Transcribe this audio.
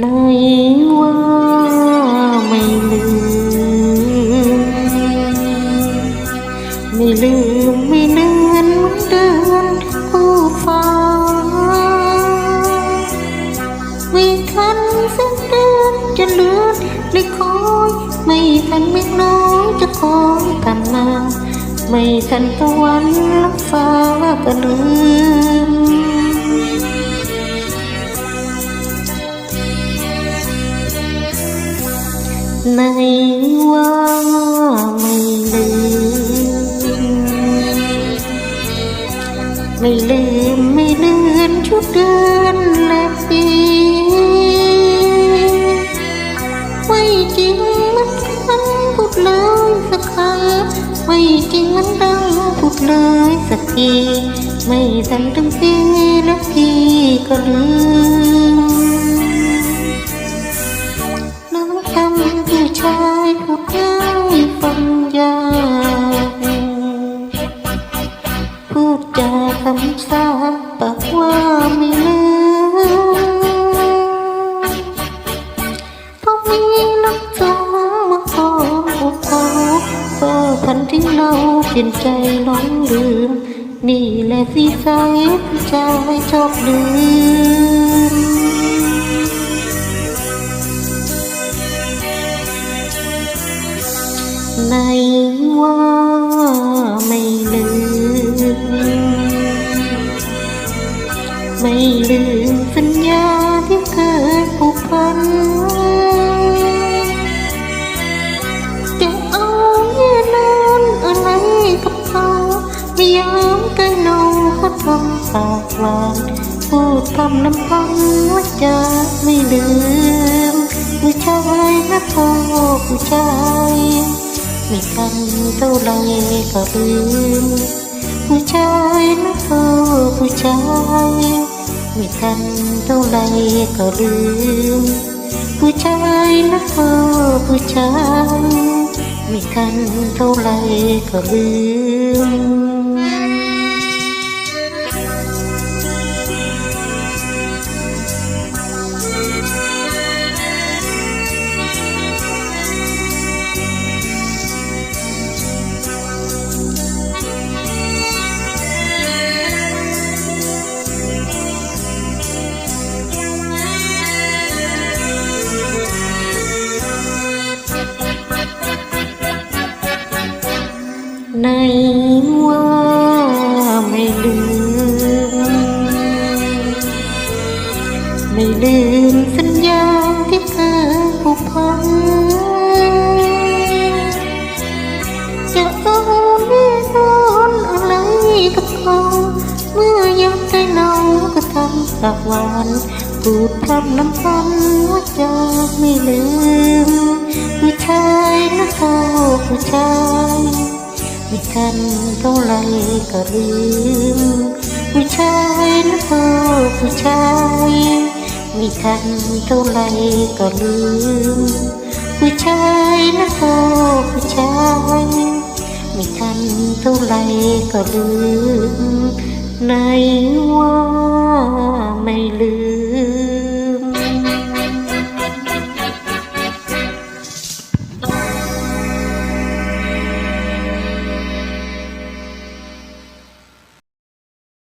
ไนว่าไม่ลืม ไม่ลืมไม่เลือนเดินคู่ฟ้าไม่ทันสักเดืนจะเลือนหรืออไม่ทันเมียนอยจะคอยกลัมา ไม่ทันตะวันลับฟ้าเปลืม ไม่ลืมไม่เลือนชุดเดือนและปีไม่จริงมันคำพูดเลยสักคำไม่จริงมันดังพูดเลยสักทีไม่ทันถึงปีแล้วพี่ก็ลืมน้องทำผู้ชา ปปากว่าไม่ลืมเพราะมีนักจองมาขอพูเขาก็พันทิ้งเราเปลี่ยนใจหลงลืม นี่แหละสิสาเหตุผู้ชายชอบลืม อมกันนองเขาทำปากหวานพูดคำน้ำพันว่าจะไม่ลืมผู้ชายนะโทษผู้ชายไม่ทันเท่ ในว่าไม่ลืม ไม่ลืมสัญญาที่เคยผูกพันจะเอาแน่นอนอะไรกับเขาเมื่อยังใจเราก็ทำสักวันพูดพร่ำน้ำพันว่าจะไม่ลืมผู้ชายนะเขาผู้ชาย ไม่ทันเท่าไรก็ลืมผู้ชายนะพ่อผู้ชายไม่ทันเท่าไรก็ลืมผู้ชายนะพ่อผู้ชายไม่ทันเท่าไรก็ลืมในวัน